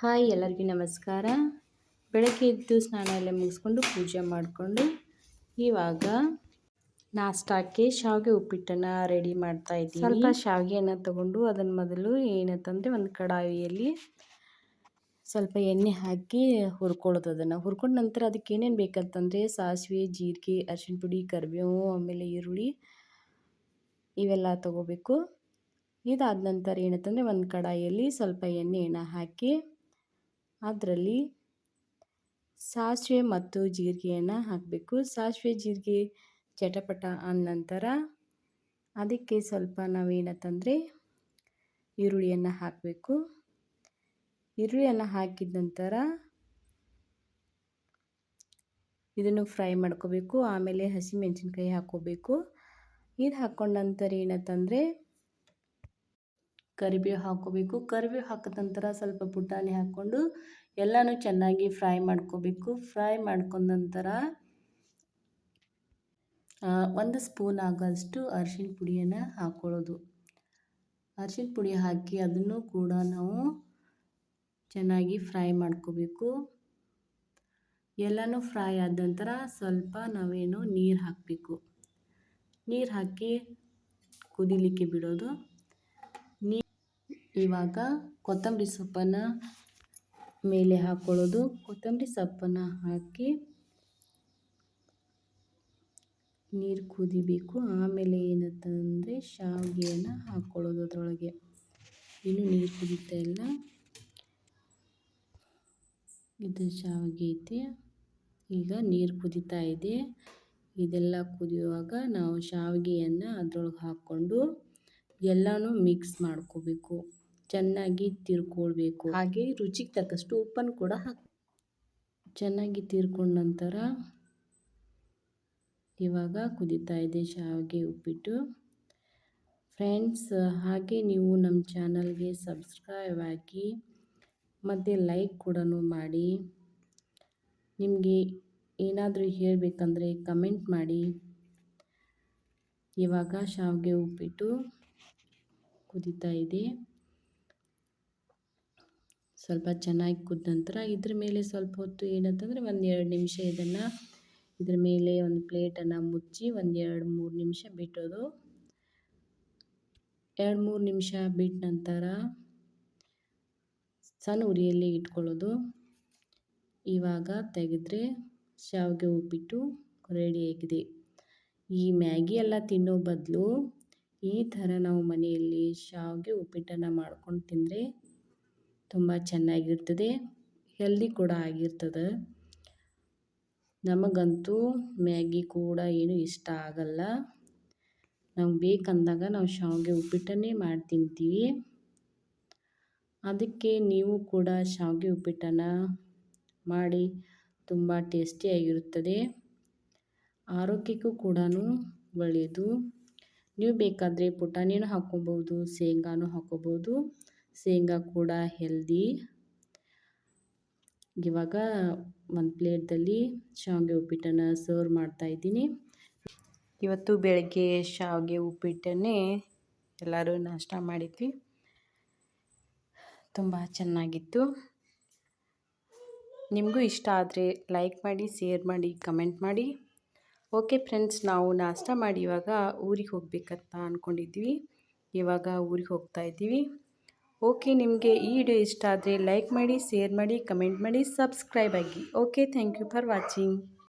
Hi ಎಲ್ಲರಿಗೂ ನಮಸ್ಕಾರ. ಬೆಳಗ್ಗೆ ಎದ್ದು ಸ್ನಾನ ಎಲ್ಲ ಮುಗಿಸ್ಕೊಂಡು ಪೂಜೆ ಮಾಡಿಕೊಂಡು ಇವಾಗ ನಾಷ್ಟಾಕ್ಕೆ ಶಾವಿಗೆ ಉಪ್ಪಿಟ್ಟನ್ನು ರೆಡಿ ಮಾಡ್ತಾ ಇದ್ದೀನಿ. ಸ್ವಲ್ಪ ಶಾವಿಗೆಯನ್ನು ತಗೊಂಡು ಅದನ್ನು ಮೊದಲು ಏನಂತಂದರೆ ಒಂದು ಕಡಾಯಿಯಲ್ಲಿ ಸ್ವಲ್ಪ ಎಣ್ಣೆ ಹಾಕಿ ಹುರ್ಕೊಳ್ಳೋದು ಅದನ್ನು. ಹುರ್ಕೊಂಡ ನಂತರ ಅದಕ್ಕೆ ಏನೇನು ಬೇಕಂತಂದರೆ ಸಾಸಿವೆ, ಜೀರಿಗೆ, ಅರಿಶಿಣ ಪುಡಿ, ಕರಿಬೇವು, ಆಮೇಲೆ ಈರುಳ್ಳಿ ಇವೆಲ್ಲ ತಗೋಬೇಕು. ಇದಾದ ನಂತರ ಏನಂತಂದರೆ ಒಂದು ಕಡಾಯಿಯಲ್ಲಿ ಸ್ವಲ್ಪ ಎಣ್ಣೆಯನ್ನು ಹಾಕಿ ಅದರಲ್ಲಿ ಸಾಸಿವೆ ಮತ್ತು ಜೀರಿಗೆಯನ್ನು ಹಾಕಬೇಕು. ಸಾಸಿವೆ, ಜೀರಿಗೆ, ಚಟಪಟ ಅಂದ ನಂತರ ಅದಕ್ಕೆ ಸ್ವಲ್ಪ ನಾವೇನತ್ತಂದರೆ ಈರುಳ್ಳಿಯನ್ನು ಹಾಕಬೇಕು. ಈರುಳ್ಳಿಯನ್ನು ಹಾಕಿದ ನಂತರ ಇದನ್ನು ಫ್ರೈ ಮಾಡ್ಕೋಬೇಕು. ಆಮೇಲೆ ಹಸಿಮೆಣಸಿನ್ಕಾಯಿ ಹಾಕ್ಕೋಬೇಕು. ಇದು ಹಾಕ್ಕೊಂಡ ನಂತರ ಏನಂತಂದರೆ ಕರಿಬೇವು ಹಾಕ್ಕೋಬೇಕು. ಕರಿಬೇವು ಹಾಕಿದ ನಂತರ ಸ್ವಲ್ಪ ಪುಟಾಣಿ ಹಾಕ್ಕೊಂಡು ಎಲ್ಲನೂ ಚೆನ್ನಾಗಿ ಫ್ರೈ ಮಾಡ್ಕೋಬೇಕು. ಫ್ರೈ ಮಾಡ್ಕೊಂಡ ನಂತರ ಒಂದು ಸ್ಪೂನ್ ಆಗೋಷ್ಟು ಅರ್ಶಿನ ಪುಡಿಯನ್ನು ಹಾಕ್ಕೊಳ್ಳೋದು ಅರ್ಶಿನ ಪುಡಿ ಹಾಕಿ ಅದನ್ನು ಕೂಡ ನಾವು ಚೆನ್ನಾಗಿ ಫ್ರೈ ಮಾಡ್ಕೋಬೇಕು. ಎಲ್ಲನೂ ಫ್ರೈ ಆದ ನಂತರ ಸ್ವಲ್ಪ ನಾವೇನು ನೀರು ಹಾಕಬೇಕು. ನೀರು ಹಾಕಿ ಕುದಿಲಿಕ್ಕೆ ಬಿಡೋದು. ಇವಾಗ ಕೊತ್ತಂಬರಿ ಸೊಪ್ಪನ್ನು ಮೇಲೆ ಹಾಕ್ಕೊಳ್ಳೋದು ಕೊತ್ತಂಬರಿ ಸೊಪ್ಪನ್ನು ಹಾಕಿ ನೀರು ಕುದಿಬೇಕು. ಆಮೇಲೆ ಏನಂತಂದರೆ ಶಾವಿಗೆಯನ್ನು ಹಾಕ್ಕೊಳ್ಳೋದು ಅದರೊಳಗೆ. ಇನ್ನೂ ನೀರು ಕುದೀತಾ ಇಲ್ಲ. ಇದು ಶಾವಿಗೆ ಐತಿ. ಈಗ ನೀರು ಕುದೀತಾ ಇದೆ. ಇದೆಲ್ಲ ಕುದಿಯುವಾಗ ನಾವು ಶಾವಿಗೆಯನ್ನು ಅದರೊಳಗೆ ಹಾಕ್ಕೊಂಡು ಎಲ್ಲನೂ ಮಿಕ್ಸ್ ಮಾಡ್ಕೋಬೇಕು. ಚೆನ್ನಾಗಿ ತಿರ್ಕೊಳ್ಬೇಕು. ಹಾಗೆ ರುಚಿಗೆ ತಕ್ಕಷ್ಟು ಉಪ್ಪನ್ನು ಕೂಡ ಹಾಕಿ ಚೆನ್ನಾಗಿ ತೀರ್ಕೊಂಡ ನಂತರ ಇವಾಗ ಕುದಿತಾ ಇದೆ ಶಾವಿಗೆ ಉಪ್ಪಿಟ್ಟು. ಫ್ರೆಂಡ್ಸ್ ಹಾಗೆ ನೀವು ನಮ್ಮ ಚಾನಲ್ಗೆ ಸಬ್ಸ್ಕ್ರೈಬ್ ಆಗಿ ಮತ್ತು ಲೈಕ್ ಕೂಡ ಮಾಡಿ. ನಿಮಗೆ ಏನಾದರೂ ಹೇಳಬೇಕಂದ್ರೆ ಕಮೆಂಟ್ ಮಾಡಿ. ಇವಾಗ ಶಾವಿಗೆ ಉಪ್ಪಿಟ್ಟು ಕುದೀತಾ ಇದೆ ಸ್ವಲ್ಪ ಚೆನ್ನಾಗಿ ಕುದ್ದ ನಂತರ ಇದ್ರ ಮೇಲೆ ಸ್ವಲ್ಪ ಹೊತ್ತು ಏನಂತಂದರೆ ಒಂದು ಎರಡು ನಿಮಿಷ ಇದನ್ನು ಇದ್ರ ಮೇಲೆ ಒಂದು ಪ್ಲೇಟನ್ನು ಮುಚ್ಚಿ ಒಂದು ಎರಡು ಮೂರು ನಿಮಿಷ ಬಿಟ್ಟೋದು. ಎರಡು ಮೂರು ನಿಮಿಷ ಬಿಟ್ಟ ನಂತರ ಸಣ್ಣ ಉರಿಯಲ್ಲಿ ಇಟ್ಕೊಳ್ಳೋದು. ಇವಾಗ ತೆಗೆದ್ರೆ ಶಾವಿಗೆ ಉಪ್ಪಿಟ್ಟು ರೆಡಿಯಾಗಿದೆ ಈ ಮ್ಯಾಗಿ ಎಲ್ಲ ತಿನ್ನೋ ಬದಲು ಈ ಥರ ನಾವು ಮನೆಯಲ್ಲಿ ಶಾವಿಗೆ ಉಪ್ಪಿಟ್ಟನ್ನು ಮಾಡ್ಕೊಂಡು ತಿಂದರೆ ತುಂಬ ಚೆನ್ನಾಗಿರ್ತದೆ ಹೆಲ್ದಿ ಕೂಡ ಆಗಿರ್ತದೆ. ನಮಗಂತೂ ಮ್ಯಾಗಿ ಕೂಡ ಏನು ಇಷ್ಟ ಆಗಲ್ಲ. ನಮ್ಗೆ ಬೇಕಂದಾಗ ನಾವು ಶಾವಿಗೆ ಉಪ್ಪಿಟ್ಟನ್ನೇ ಮಾಡಿ ತಿಂತೀವಿ. ಅದಕ್ಕೆ ನೀವು ಕೂಡ ಶಾವಿಗೆ ಉಪ್ಪಿಟ್ಟನ್ನು ಮಾಡಿ, ತುಂಬ ಟೇಸ್ಟಿಯಾಗಿರುತ್ತದೆ ಆರೋಗ್ಯಕ್ಕೂ ಕೂಡ ಒಳ್ಳೆಯದು. ನೀವು ಬೇಕಾದರೆ ಪುಟಾಣಿನೂ ಹಾಕ್ಕೋಬೋದು, ಶೇಂಗಾನೂ ಹಾಕ್ಕೋಬೋದು. ಶೇಂಗಾ ಕೂಡ ಹೆಲ್ದಿ ಇವಾಗ ಒಂದು ಪ್ಲೇಟಲ್ಲಿ ಶಾವಿಗೆ ಉಪ್ಪಿಟ್ಟನ್ನು ಸರ್ವ್ ಮಾಡ್ತಾಯಿದ್ದೀನಿ ಇವತ್ತು ಬೆಳಗ್ಗೆ ಶಾವಿಗೆ ಉಪ್ಪಿಟ್ಟನ್ನೇ ಎಲ್ಲರೂ ನಾಷ್ಟ ಮಾಡಿದ್ವಿ. ತುಂಬ ಚೆನ್ನಾಗಿತ್ತು. ನಿಮಗೂ ಇಷ್ಟ ಆದರೆ ಲೈಕ್ ಮಾಡಿ ಶೇರ್ ಮಾಡಿ ಕಮೆಂಟ್ ಮಾಡಿ. ಓಕೆ ಫ್ರೆಂಡ್ಸ್ ನಾವು ನಾಷ್ಟ ಮಾಡಿ ಇವಾಗ ಊರಿಗೆ ಹೋಗ್ಬೇಕಂತ ಅಂದ್ಕೊಂಡಿದ್ವಿ ಇವಾಗ ಊರಿಗೆ ಹೋಗ್ತಾ ಇದ್ದೀವಿ. ಓಕೆ, ನಿಮಗೆ ಈ ವಿಡಿಯೋ ಇಷ್ಟ ಆದರೆ ಲೈಕ್ ಮಾಡಿ, ಶೇರ್ ಮಾಡಿ, ಕಮೆಂಟ್ ಮಾಡಿ, ಸಬ್ಸ್ಕ್ರೈಬ್ ಆಗಿ. Okay, thank you for watching.